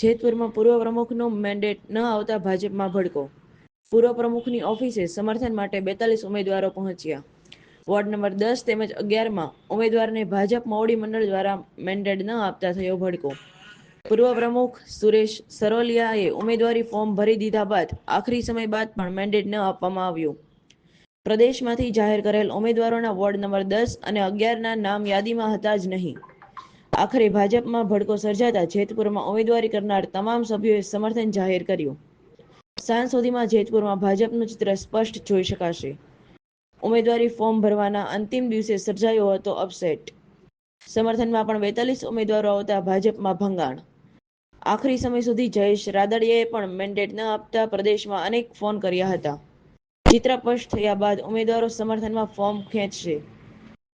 જેતપુરમાં પૂર્વ પ્રમુખનો મેન્ડેટ ન આવતા ભાજપમાં ભડકો. પૂર્વ પ્રમુખની ઓફિસે સમર્થન માટે બેતાલીસ ઉમેદવારો પહોંચ્યા. વોર્ડ નંબર દસ તેમજ અગિયારમાં ઉમેદવારને ભાજપ મોવડી મંડળ દ્વારા મેન્ડેટ ન આપતા થયો ભડકો. પૂર્વ પ્રમુખ સુરેશ સરોલિયાએ ઉમેદવારી ફોર્મ ભરી દીધા બાદ આખરી સમય બાદ પણ મેન્ડેટ ન આપવામાં આવ્યું. પ્રદેશમાંથી જાહેર કરેલ ઉમેદવારોના વોર્ડ નંબર દસ અને અગિયારના નામ યાદીમાં હતા જ નહીં. આખરે ભાજપમાં ભડકો સર્જાતા જેતપુરમાં ઉમેદવારી કરનાર તમામ સભ્યોએ સમર્થન જાહેર કર્યું. સાંજ સુધીમાં જેતપુરમાં ભાજપનું ચિત્ર સ્પષ્ટ જોઈ શકાશે. ઉમેદવારી ફોર્મ ભરવાના અંતિમ દિવસે સર્જાયો હતો અપસેટ. સમર્થનમાં પણ બેતાલીસ ઉમેદવારો આવતા ભાજપમાં ભંગાણ. આખરી સમય સુધી જયેશ રાદડિયાએ પણ મેન્ડેટ ન આપતા પ્રદેશમાં અનેક ફોન કર્યા હતા. ચિત્ર સ્પષ્ટ થયા બાદ ઉમેદવારો સમર્થનમાં ફોર્મ ખેંચશે.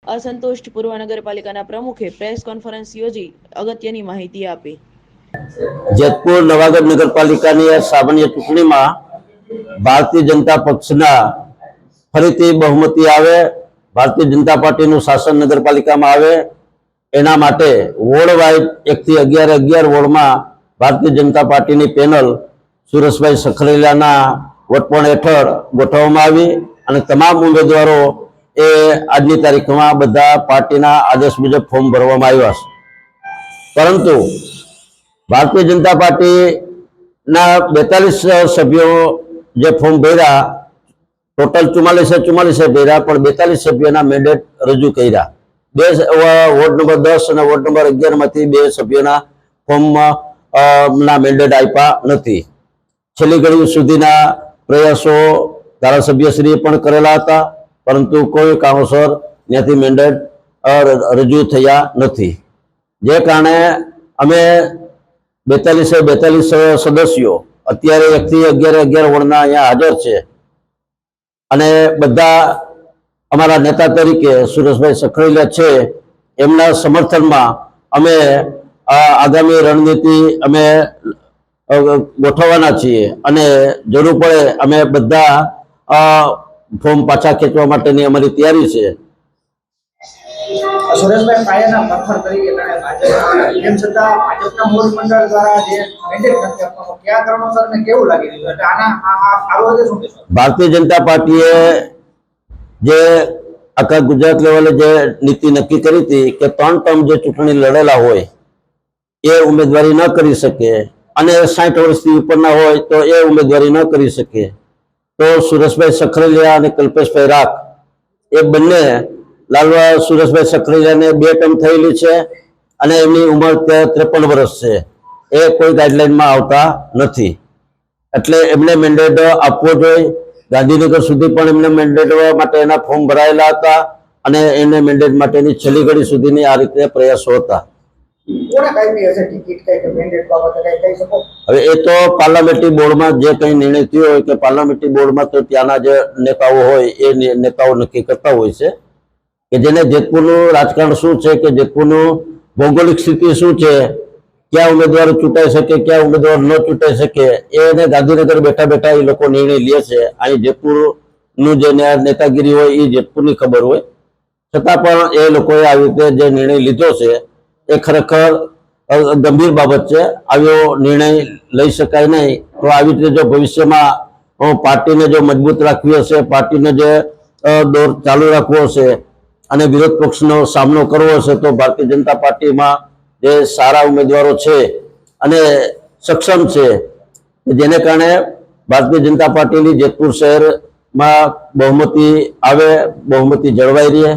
અસંતુષ્ટ પૂર્વ નગરપાલિકાના પ્રમુખે પ્રેસ કોન્ફરન્સ યોજી અગત્યની માહિતી આપી. જેતપુર નવાગઢ નગરપાલિકાની સામાન્ય ચૂંટણીમાં ભારતીય જનતા પક્ષના ફરીથી બહુમતી આવે, ભારતીય જનતા પાર્ટીનું શાસન નગરપાલિકામાં આવે, એના માટે વોર્ડ વાઇઝ એકથી અગિયાર અગિયાર વોર્ડમાં ભારતીય જનતા પાર્ટીની પેનલ સુરેશભાઈ સખરેલાના વટપણ હેઠળ ગોઠવવામાં આવી અને તમામ ઉમેદવારો એ આજની તારીખમાં બધા પાર્ટીના આદેશ મુજબ ફોર્મ ભરવામાં આવ્યા છે. પરંતુ ભારતીય જનતા પાર્ટીના બેતાલીસ સભ્યો જે ફોર્મ ભર્યા, ટોટલ ચુમ્માલીસે ચુમ્માલીસે ભર્યા, પણ બેતાલીસ સભ્યોના મેન્ડેટ રજૂ કર્યા. બે વોર્ડ નંબર દસ અને વોર્ડ નંબર અગિયારમાંથી બે સભ્યોના ફોર્મ ના મેન્ડેટ આપ્યા નથી. છેલ્લી ઘડી સુધીના પ્રયાસો ધારાસભ્યશ્રીએ પણ કરેલા હતા. પરંતુ કોઈ કારણોસર ત્યાંથી મેન્ડેટ રજૂ થયા નથી. જે કારણે અમે બેતાલીસો બેતાલીસ સદસ્યો, અત્યારે એકથી અગિયાર અગિયાર વોર્ડના અહીંયા હાજર છે. અને બધા અમારા નેતા તરીકે સુરેશભાઈ સખરેલિયા છે, એમના સમર્થનમાં અમે આગામી રણનીતિ અમે ગોઠવવાના છીએ. અને જરૂર પડે અમે બધા ફોર્મ પાછા ખેંચવા માટેની અમારી તૈયારી છે. સુરેશભાઈ પાયાના પથ્થર તરીકે ભાજપ તેમ છતાં ભાજપના મૂળ મંડળ દ્વારા જે મેન્ડેટ નથી આપવાનો કયા કારણોસર કેવું લાગી રહ્યું? એટલે આના આ- આ આ બાબતે શું કહેશો? ભારતીય જનતા પાર્ટીએ જે આખા ગુજરાત લેવલે જે નીતિ નક્કી કરી હતી કે ત્રણ ટર્મ જે ચૂંટણી લડેલા હોય એ ઉમેદવારી ન કરી શકે અને સાઠ વર્ષથી ઉપરના હોય તો એ ઉમેદવારી ન કરી શકે. તો સુરેશભાઈ સખરેલિયા અને કલ્પેશભાઈ રાખ એ બંને લાલવા સુરેશભાઈ સખરેલિયાને બે ટર્મ થયેલી છે અને એમની ઉંમર ત્રેપન વર્ષ છે. એ કોઈ ગાઈડલાઇનમાં આવતા નથી. એટલે એમને મેન્ડેટ આપવો જોઈએ. ગાંધીનગર સુધી પણ એમને મેન્ડેટ માટે એના ફોર્મ ભરાયેલા હતા અને એને મેન્ડેટ માટેની છેલ્લી ઘડી સુધીની આ રીતે પ્રયાસો હતા. હવે એ તો પાર્લામેન્ટરી બોર્ડમાં જે કંઈ નિર્ણય થયો હોય કે પાર્લામેન્ટરી બોર્ડમાં તો ત્યાંના જે નેતાઓ હોય એ નેતાઓ નક્કી કરતા હોય છે કે જેને જેતપુરનું રાજકારણ શું છે કે જેતપુરનું ભૌગોલિક સ્થિતિ શું છે, ક્યાં ઉમેદવાર ચૂંટાઈ શકે, ક્યાં ઉમેદવાર ન ચૂંટાઈ શકે એને ગાંધીનગર બેઠા બેઠા એ લોકો નિર્ણય લે છે. અહીં જેતપુરનું જે નેતાગીરી હોય એ જેતપુરની ખબર હોય. છતાં પણ એ લોકોએ આવી રીતે જે નિર્ણય લીધો છે એ ખરેખર ગંભીર બાબત છે. આવ્યો નિર્ણય લઈ શકાય નહીં. તો આવી રીતે જો ભવિષ્યમાં પાર્ટીને જો મજબૂત રાખવી હશે, પાર્ટીને જે દોર ચાલુ રાખવો હશે અને વિરોધ પક્ષનો સામનો કરવો હશે, તો ભારતીય જનતા પાર્ટીમાં જે સારા ઉમેદવારો છે અને સક્ષમ છે, જેને કારણે ભારતીય જનતા પાર્ટીની જેતપુર શહેરમાં બહુમતી આવે, બહુમતી જળવાઈ રહે.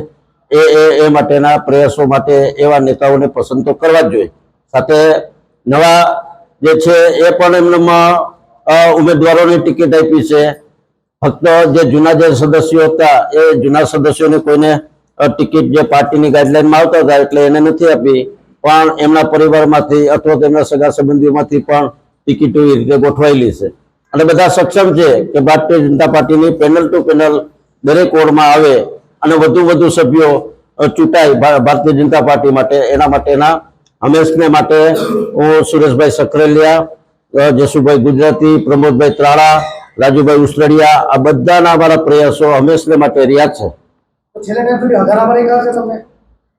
એ એ એ માટેના પ્રયાસો માટે એવા નેતાઓને પસંદ તો કરવા જ જોઈએ. સાથે નવા જે છે એ પણ એમનામાં ઉમેદવારોને ટિકિટ આપી છે. ફક્ત જે જૂના જે સદસ્યો હતા, એ જૂના સદસ્યોને કોઈને ટિકિટ જે પાર્ટીની ગાઈડલાઈનમાં આવતા હતા એટલે એને નથી આપી. પણ એમના પરિવારમાંથી અથવા તો એમના સગા સંબંધીઓમાંથી પણ ટિકિટો એ રીતે ગોઠવાયેલી છે. અને બધા સક્ષમ છે કે ભારતીય જનતા પાર્ટીની પેનલ ટુ પેનલ દરેક વોર્ડમાં આવે અને વધુ વધુ સભ્યો ચૂંટાય ભારતીય જનતા પાર્ટી માટે એના માટેના. હંમેશને માટે હું સુરેશભાઈ સખરેલિયા અ, જસુભાઈ ગુજરાતી પ્રમોદભાઈ ત્રાળા રાજુભાઈ ઉસરડિયા આ બધાના અમારા પ્રયાસો હંમેશને માટે રહ્યા છે.